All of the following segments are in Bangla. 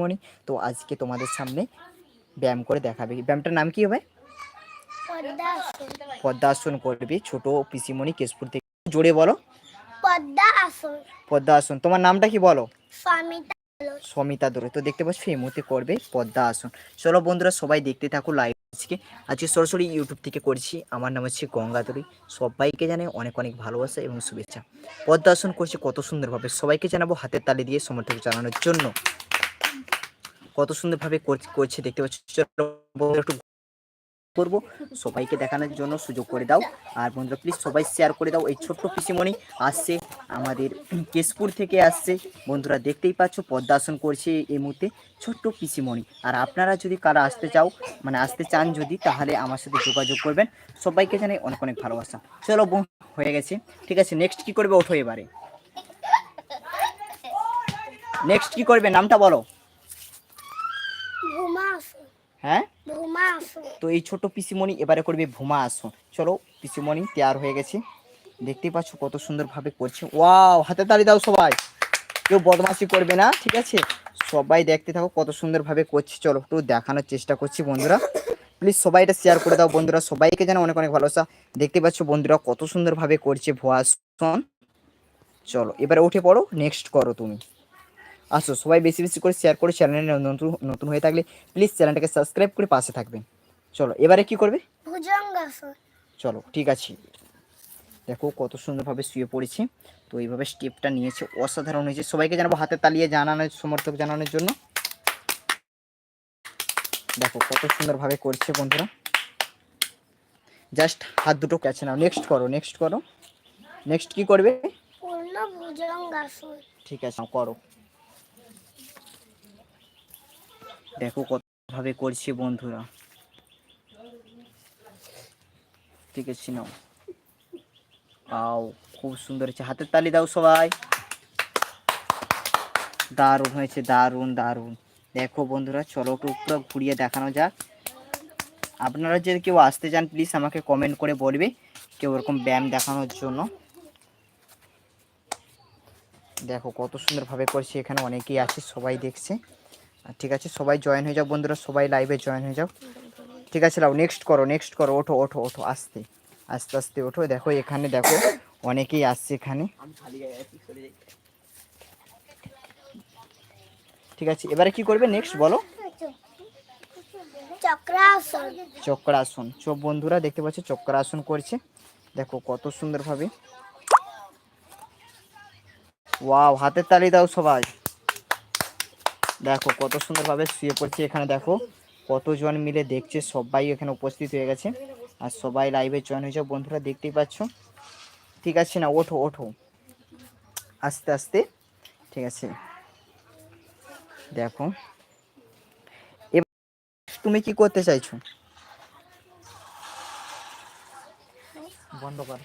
মনি তো আজকে তোমাদের সামনে ব্যায়াম করে দেখাবে। ব্যায়ামটার নাম কি হবে? পদ্মাসন করবে ছোট পিসিমণি কেশপুর থেকে। জোরে বলো। পদ্মা আসন। পদ্মাসন তোমার নামটা কি বলো? সমিতা দোরে তো দেখতে পাচ্ছ এই মুহূর্তে করবে পদ্মা আসন। চলো বন্ধুরা সবাই দেখতে থাকো লাইভ আজকে। আজকে সরাসরি ইউটিউব থেকে করছি। আমার নাম হচ্ছে গঙ্গাধরী সবাইকে জানে অনেক অনেক ভালোবাসা এবং শুভেচ্ছা। পদ্মা আসন করছে কত সুন্দরভাবে। সবাইকে জানাব হাতের তালি দিয়ে সমর্থক জানানোর জন্য। কত সুন্দরভাবে কর- করছে দেখতে পাচ্ছ। একটু করব। সবাইকে দেখানোর জন্য সুযোগ করে দাও। আর বন্ধুরা প্লিজ সবাই শেয়ার করে দাও। এই ছোট্ট পিসিমণি আসছে, আমাদের কেশপুর থেকে আসছে। বন্ধুরা দেখতেই পাচ্ছ পদ্মাসন করছে এই মুহূর্তে ছোট্ট পিসিমণি। আর আপনারা যদি কারা আসতে চাও মানে আসতে চান যদি, তাহলে আমার সাথে যোগাযোগ করবেন। সবাইকে জানাই অনেক অনেক ভালোবাসা। চলো বোন হয়ে গেছে। ঠিক আছে নেক্সট কি করবে ওঠো এবারে। নেক্সট কি করবে? নামটা বলো। হ্যাঁ? ভূমা তো এই ছোট পিসিমণি এবারে করবে ভুমা আসন। চলো পিসিমণি তৈয়ার হয়ে গেছে। দেখতেই পাচ্ছ কত সুন্দরভাবে করছে। ওয়াও হাতে তালি দাও সবাই। কেউ বদমাশি করবে না ঠিক আছে? সবাই দেখতে থাকো কত সুন্দরভাবে করছে। চলো একটু দেখানোর চেষ্টা করছি বন্ধুরা। প্লিজ সবাই এটা শেয়ার করে দাও বন্ধুরা। সবাইকে যেন অনেক অনেক ভালোবাসা। দেখতে পাচ্ছ বন্ধুরা কত সুন্দরভাবে করছে ভুয়া আসন। চলো এবারে উঠে পড়ো। নেক্সট করো তুমি। আসো সবাই বেশি বেশি করে শেয়ার করে চ্যানেলে নতুন নতুন হয়ে থাকলে প্লিজ চ্যানেলটাকে সাবস্ক্রাইব করে পাশে থাকবেন চলো এবারে কি করবে? চলো ঠিক আছে। দেখো কত সুন্দরভাবে শুয়ে পড়েছে। তো এইভাবে স্টেপটা নিয়েছে অসাধারণ হয়েছে। সবাইকে জানাব হাতে তালিয়ে জানানোর সমর্থক জানানোর জন্য। দেখো কত সুন্দরভাবে করছে বন্ধুরা। জাস্ট হাত দুটো কাছে নাও। নেক্সট করো নেক্সট করো। নেক্সট কি করবে? ঠিক আছে করো। দেখো কতভাবে করছে বন্ধুরা। ঠিক আছে, নাও। আও খুব সুন্দর হয়েছে। হাতের তালি দাও সবাই। দারুণ হয়েছে, দারুণ দারুণ। দেখো বন্ধুরা, চলো একটু ঘুরিয়ে দেখানো যাক। আপনারা যদি কেউ আসতে চান প্লিজ আমাকে কমেন্ট করে বলবে কেউ ওরকম ব্যায়াম দেখানোর জন্য। দেখো কত সুন্দরভাবে করছে, এখানে অনেকেই আছে, সবাই দেখছে। ঠিক আছে সবাই জয়েন হয়ে যাও বন্ধুরা সবাই লাইভে জয়েন হয়ে যাও। ঠিক আছে লাও নেক্সট করো নেক্সট করো ওঠো ওঠো ওঠো আস্তে আস্তে আস্তে ওঠো দেখো এখানে দেখো অনেকেই আসছে এখানে। ঠিক আছে এবারে কি করবে নেক্সট বলো? চক্রাসন। চক্রাসন। সব বন্ধুরা দেখতে পাচ্ছ চক্রাসন করছে। দেখো কত সুন্দরভাবে। ওয়াও হাতের তালি দাও সবাই। দেখো কত সুন্দরভাবে শুয়ে পড়ছে এখানে দেখো। কতজন মিলে দেখছে সবাই এখানে উপস্থিত হয়ে গেছে। আর সবাই লাইভে জয়েন হয়েছে। বন্ধুরা দেখতেই পাচ্ছ? ঠিক আছে না? ওঠো ওঠো। আস্তে আস্তে। ঠিক আছে। দেখো। এবার তুমি কি করতে চাইছো? বন্ধ কর।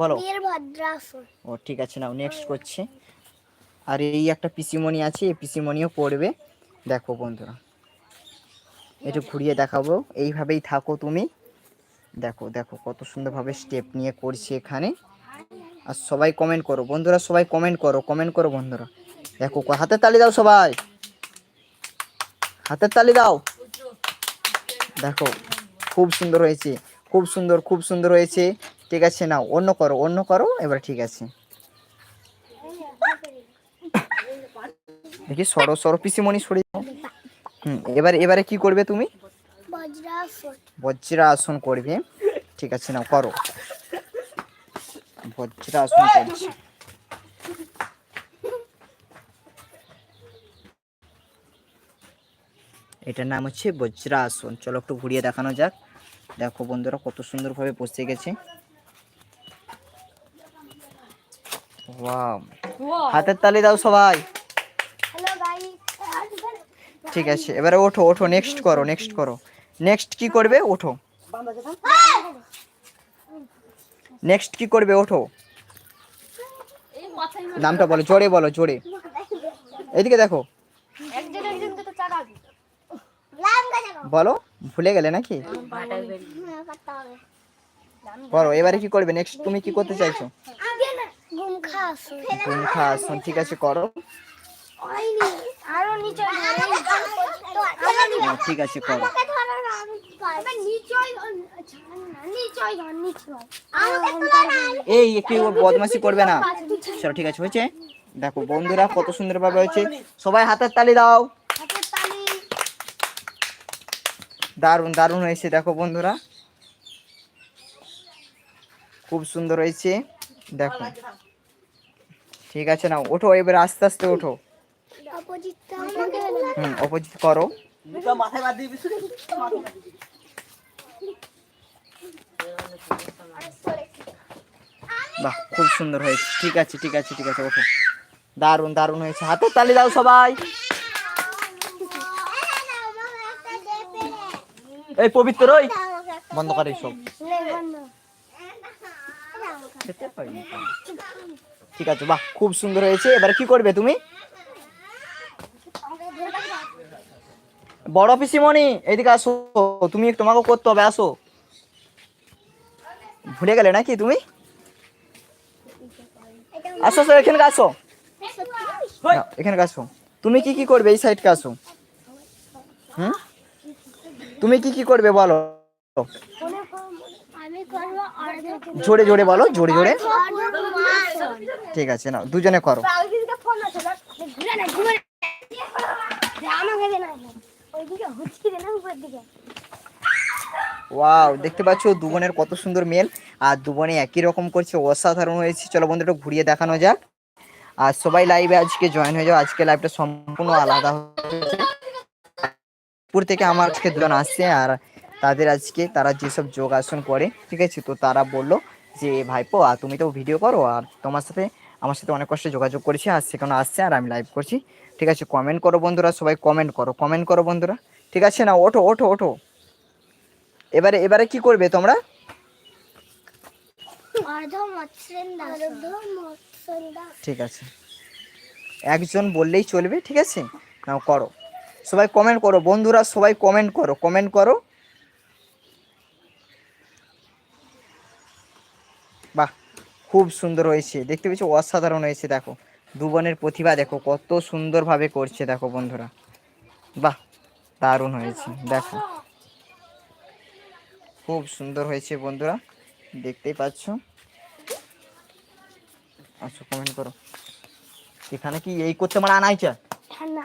বলো। ও ঠিক আছে। নাও নেক্সট করছি। আর এই একটা পিসিমণি আছে, এই পিসিমণিও পড়বে। দেখো বন্ধুরা, একটু ঘুরিয়ে দেখাবো। এইভাবেই থাকো তুমি। দেখো দেখো কত সুন্দরভাবে স্টেপ নিয়ে করছি এখানে। আর সবাই কমেন্ট করো। বন্ধুরা, সবাই কমেন্ট করো কমেন্ট করো বন্ধুরা। দেখো হাতের তালি দাও সবাই। হাতের তালি দাও। দেখো, খুব সুন্দর হয়েছে। খুব সুন্দর খুব সুন্দর হয়েছে। ঠিক আছে, নাও, অন্য করো অন্য করো, এবার ঠিক আছে। দেখি সরো সরো পিসিমণি সরে যাও। হুম এবার এবারে কি করবে তুমি? বজ্রাসন। বজ্রাসন করবে। ঠিক আছে নাও করো। বজ্রাসন করছে। এটার নাম হচ্ছে বজ্রাসন। চলো একটু ঘুরিয়ে দেখানো যাক। দেখো বন্ধুরা কত সুন্দরভাবে বসে গেছে। ওয়াও। হাতের তালি দাও সবাই। ঠিক আছে এবারে ওঠো ওঠো নেক্সট করো নেক্সট করো। নেক্সট কি করবে? ওঠো। নেক্সট কি করবে? ওঠো। নামটা বলো জোরে বলো জোরে। এদিকে দেখো। বলো ভুলে গেলে নাকি? বলো এবারে কি করবে? নেক্সট তুমি কি করতে চাইছো? আসন। ঠিক আছে করো। আরও নিচে। ঠিক আছে করো। না এই একটু বদমাশি করবে না। চলো ঠিক আছে হয়েছে? দেখো বন্ধুরা কত সুন্দরভাবে হয়েছে। সবাই হাতের তালি দাও। হাতের তালি। দারুণ দারুণ হয়েছে দেখো বন্ধুরা। খুব সুন্দর হয়েছে দেখো। ঠিক আছে না ওঠো এবার আস্তে আস্তে ওঠো। হুম অপোজিট করো। বাহ, খুব সুন্দর হয়েছে। ঠিক আছে ঠিক আছে ঠিক আছে, ওঠো। দারুণ দারুণ হয়েছে। হাতে তালি দাও সবাই। এই পবিত্র, ওই। বন্ধ করে সব। ঠিক আছে, বাহ, খুব সুন্দর হয়েছে। এবারে কি করবে তুমি? বড় পিসিমণি এদিকে আসো। তুমি তোমাকে করতে হবে আসো। ভুলে গেলে নাকি তুমি? আসো আসো এখানে আসো। এখানে আসো। তুমি কি কি করবে এই সাইডকে আসো। হুম? তুমি কি কি করবে বলো। আমি করব অর্ধ জোরে জোরে বলো জোরে জোরে। ঠিক আছে না দুজনে করো। ওইদিকে হুচকি দে না উপর দিকে ওয়াও, দেখতে পাচ্ছ দু বোনের কত সুন্দর মেল। আর দু বোনে একই রকম করছে, অসাধারণ হয়েছে। চলো বন্ধু একটু ঘুরিয়ে দেখানো যাক। আর সবাই লাইভে আজকে জয়েন হয়ে যাও। আজকে লাইভটা সম্পূর্ণ আলাদা হচ্ছে পুর থেকে আমার আজকে দুজন আসছে, আর তাদের আজকে তারা যেসব যোগাসন করে, ঠিক আছে? তো তারা বলল যে, ভাইপো, আর তুমি তো ভিডিও করো, আর তোমার সাথে, আমার সাথে অনেক কষ্টে যোগাযোগ করেছি, আর সেখানে আসছে, আর আমি লাইভ করছি। ঠিক আছে কমেন্ট করো বন্ধুরা সবাই কমেন্ট করো কমেন্ট করো বন্ধুরা। ঠিক আছে না ওঠো ওঠো ওঠো। এবারে এবারে কি করবে তোমরা? ঠিক আছে। একজন বললেই চলবে ঠিক আছে? নাও করো। সবাই কমেন্ট করো বন্ধুরা সবাই কমেন্ট করো কমেন্ট করো। বাহ খুব সুন্দর হয়েছে। দেখতে পেয়েছ? অসাধারণ হয়েছে দেখো। দু বোনের প্রতিভা দেখো, কত সুন্দরভাবে করছে দেখো বন্ধুরা। বাহ, দারুণ হয়েছে, দেখো। খুব সুন্দর হয়েছে বন্ধুরা, দেখতেই পাচ্ছ। আচ্ছা কমেন্ট করো। এখানে কি এই করতে মানে আনাইছে? ঠান্ডা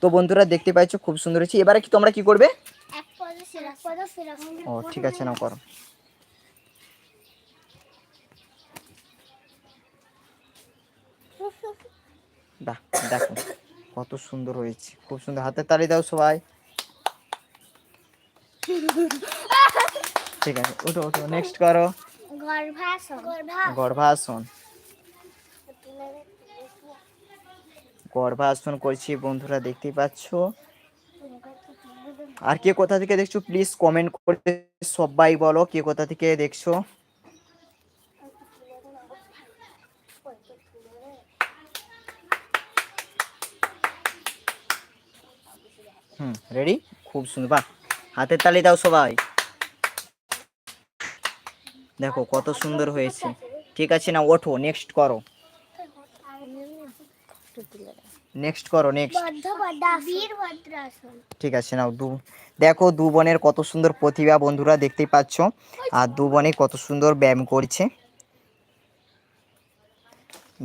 তো বন্ধুরা দেখতে পাচ্ছ খুব সুন্দর হয়েছে। এবারে কি তোমরা কি করবে? ও ঠিক আছে নাও করো। বাহ দেখো কত সুন্দর হয়েছে খুব সুন্দর। হাতে তালি দাও সবাই। ঠিক আছে ওঠো ওঠো নেক্সট করো। গর্ভাসন। গর্ভা গর্ভাসন গর্ভাসন করছি, বন্ধুরা দেখতেই পাচ্ছ। আর কে কোথা থেকে দেখছ প্লিজ কমেন্ট করে সবাই বলো, কে কোথা থেকে দেখছ? হুম রেডি খুব সুন্দর, বাহ। হাতের তালি দাও সবাই। দেখো, কত সুন্দর হয়েছে। ঠিক আছে, না, ওঠো নেক্সট করো। নেক্সট করো নেক্সট ঠিক আছে নাও দু দেখো দু বোনের কত সুন্দর প্রতিভা বন্ধুরা দেখতেই পাচ্ছ। আর দু বোনে কত সুন্দর ব্যায়াম করছে।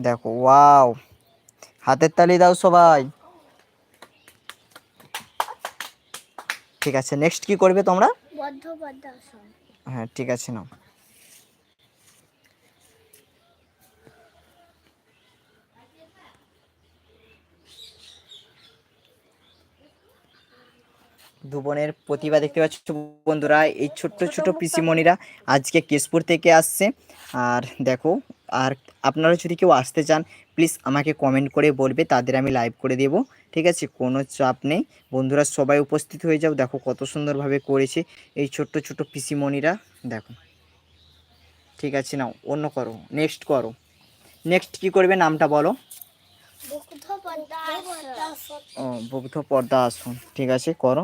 দেখো ওয়াও হাতের তালি দাও সবাই। ঠিক আছে নেক্সট কি করবে তোমরা? হ্যাঁ ঠিক আছে নাও। দু বোনের প্রতিভা দেখতে পাচ্ছ বন্ধুরা এই ছোট্ট ছোট পিসিমণিরা আজকে কেশপুর থেকে আসছে। আর দেখো আর আপনারা যদি কেউ আসতে চান প্লিজ আমাকে কমেন্ট করে বলবে তাদের আমি লাইভ করে দেব। ঠিক আছে? কোনো চাপ নেই। বন্ধুরা সবাই উপস্থিত হয়ে যাও। দেখো কত সুন্দরভাবে করেছে এই ছোট্ট ছোট পিসিমণিরা। দেখো। ঠিক আছে নাও অন্য করো। নেক্সট করো। নেক্সট কি করবে নামটা বলো? ও বৌদ্ধ পর্দা আসুন ঠিক আছে করো।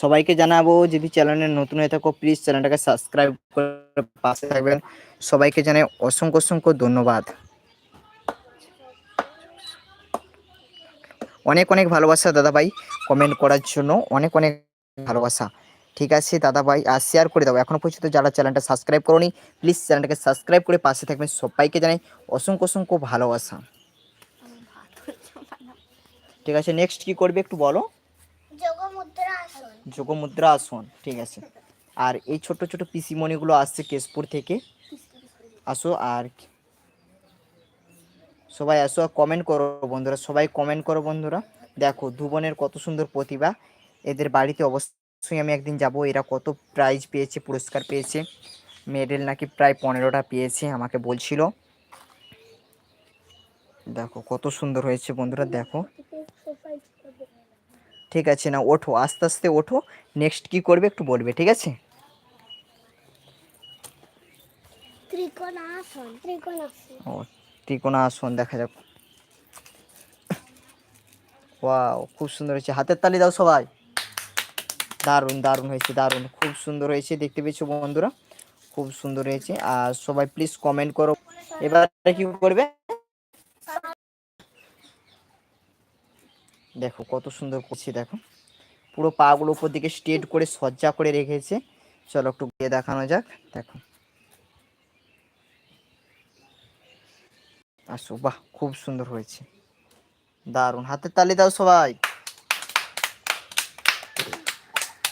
সবাইকে জানাব যদি চ্যানেলে নতুন হয়ে থাকো প্লিজ চ্যানেলটাকে সাবস্ক্রাইব করে পাশে থাকবেন। সবাইকে জানাই অসংখ্য অসংখ্য ধন্যবাদ। অনেক অনেক ভালোবাসা দাদা ভাই কমেন্ট করার জন্য অনেক অনেক ভালোবাসা। ঠিক আছে দাদা ভাই আর শেয়ার করে দাও। এখনও পর্যন্ত যারা চ্যানেলটা সাবস্ক্রাইব করোনি প্লিজ চ্যানেলটাকে সাবস্ক্রাইব করে পাশে থাকবেন। সবাইকে জানাই অসংখ্য অসংখ্য ভালোবাসা। ঠিক আছে নেক্সট কি করবে একটু বলো? যোগ মুদ্রা আসন। যোগমুদ্রা আসন, ঠিক আছে? আর এই ছোট ছোট পিসিমণিগুলো আসছে কেশপুর থেকে। আসো আর সবাই আসো আর কমেন্ট করো বন্ধুরা, সবাই কমেন্ট করো বন্ধুরা। দেখো দুবনের কত সুন্দর প্রতিভা। এদের বাড়িতে অবশ্যই আমি একদিন যাব। এরা কত প্রাইজ পেয়েছে, পুরস্কার পেয়েছে। মেডেল নাকি প্রায় পনেরোটা পেয়েছে, আমাকে বলছিল। দেখো, কত সুন্দর হয়েছে বন্ধুরা, দেখো। ঠিক আছে না ওঠো আস্তে আস্তে ওঠো নেক্সট কি করবে একটু বলবে ঠিক আছে? ত্রিকোণাসন। ত্রিকোণাসন। ও ত্রিকোণা আসন দেখা যাক। ওয়াও খুব সুন্দর হয়েছে। হাতের তালি দাও সবাই। দারুণ দারুণ হয়েছে দারুণ। খুব সুন্দর হয়েছে দেখতে পেয়েছ বন্ধুরা? খুব সুন্দর হয়েছে। আর সবাই প্লিজ কমেন্ট করো। এবার কি করবে? দেখো কত সুন্দর করছি দেখো। পুরো পাগুলো উপর দিকে স্ট্রেট করে সজ্জা করে রেখেছে। চলো একটু গিয়ে দেখানো যাক দেখো। আসো বাহ খুব সুন্দর হয়েছে। দারুণ হাতের তালি দাও সবাই।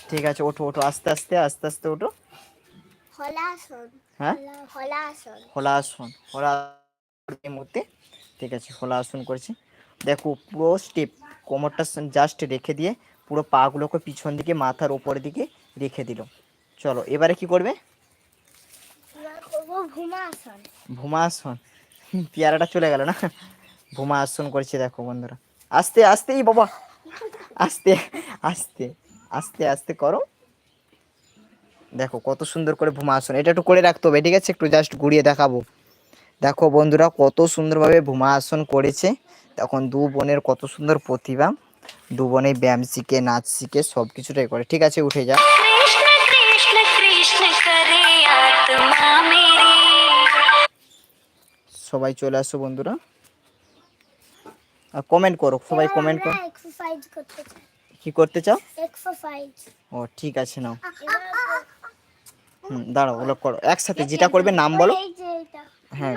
ঠিক আছে ওঠো ওঠো আস্তে আস্তে আস্তে আস্তে ওঠো। হলাসন হ্যাঁ? হলাসন। খোলা এই মুহূর্তে। ঠিক আছে খোলা আসন করেছি। দেখো পুরো স্টেপ কোমরটা জাস্ট রেখে দিয়ে পুরো পাগুলোকে পিছন দিকে মাথার ওপর দিকে রেখে দিল। চলো এবারে কি করবে? ভূমাসন। পেয়ারাটা চলে গেল না? ভূমা আসন করছে দেখো বন্ধুরা। আস্তে আস্তেই বাবা! আস্তে আস্তে আস্তে আস্তে করো। দেখো কত সুন্দর করে ভূমা আসন এটা একটু করে রাখতে হবে ঠিক আছে? একটু জাস্ট ঘুরিয়ে দেখাবো। দেখো বন্ধুরা কত সুন্দরভাবে ভূমা আসন করেছে। তখন দু বোনের কত সুন্দর প্রতিভা। দু বোনে ব্যায়াম শিখে নাচ শিখে সব কিছুটাই করে। ঠিক আছে উঠে যা। সবাই চলে আসো বন্ধুরা। আর কমেন্ট করো সবাই কমেন্ট করো। কি করতে চাও? ও ঠিক আছে নাও। হুম দাঁড়াও ওগুলো করো। একসাথে যেটা করবে নাম বলো। হ্যাঁ।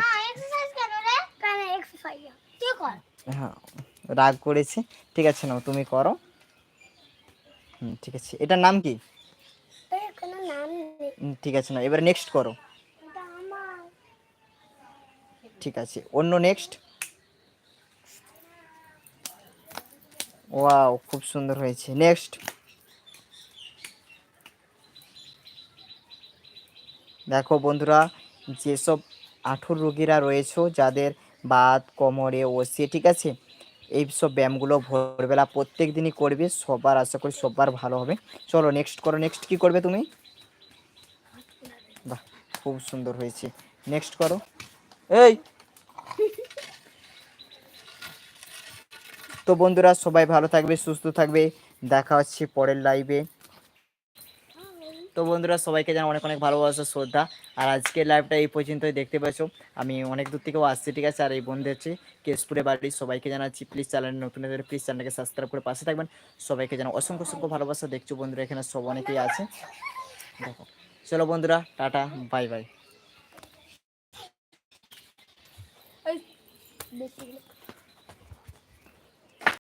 হ্যাঁ রাগ করেছি। ঠিক আছে নাও তুমি করো। হুম ঠিক আছে। এটার নাম কি? ঠিক আছে না এবারে নেক্সট করো। ঠিক আছে অন্য নেক্সট ওয়াও খুব সুন্দর হয়েছে। নেক্সট দেখো বন্ধুরা যেসব আঠুর রোগীরা রয়েছে যাদের বাত, কোমরে ওসিয়ে ঠিক আছে? এই সব ব্যায়ামগুলো ভোরবেলা প্রত্যেক দিনই করবে, সবার আশা করি সবার ভালো হবে। চলো নেক্সট করো নেক্সট কি করবে তুমি? বাহ, খুব সুন্দর হয়েছে। নেক্সট করো। এই! তো বন্ধুরা, সবাই ভালো থাকবে, সুস্থ থাকবে। দেখা হচ্ছে পরের লাইভে তো বন্ধুরা, সবাইকে জানা অনেক অনেক ভালোবাসা, শ্রদ্ধা। আর আজকের লাইভটা এই পর্যন্তই, দেখতে পাচ্ছ আমি অনেক দূর থেকেও আসছি, ঠিক আছে? আর এই বন্ধু হচ্ছে কেশপুরে বাড়ি। সবাইকে জানাচ্ছি প্লিজ চ্যানেল নতুন প্লিজ চ্যানেলকে সাবস্ক্রাইব করে পাশে থাকবেন। সবাইকে জানা অসংখ্য অসংখ্য ভালোবাসা। দেখছ বন্ধুরা, এখানে সব অনেকেই আছে। দেখো, চলো বন্ধুরা, টাটা বাই বাই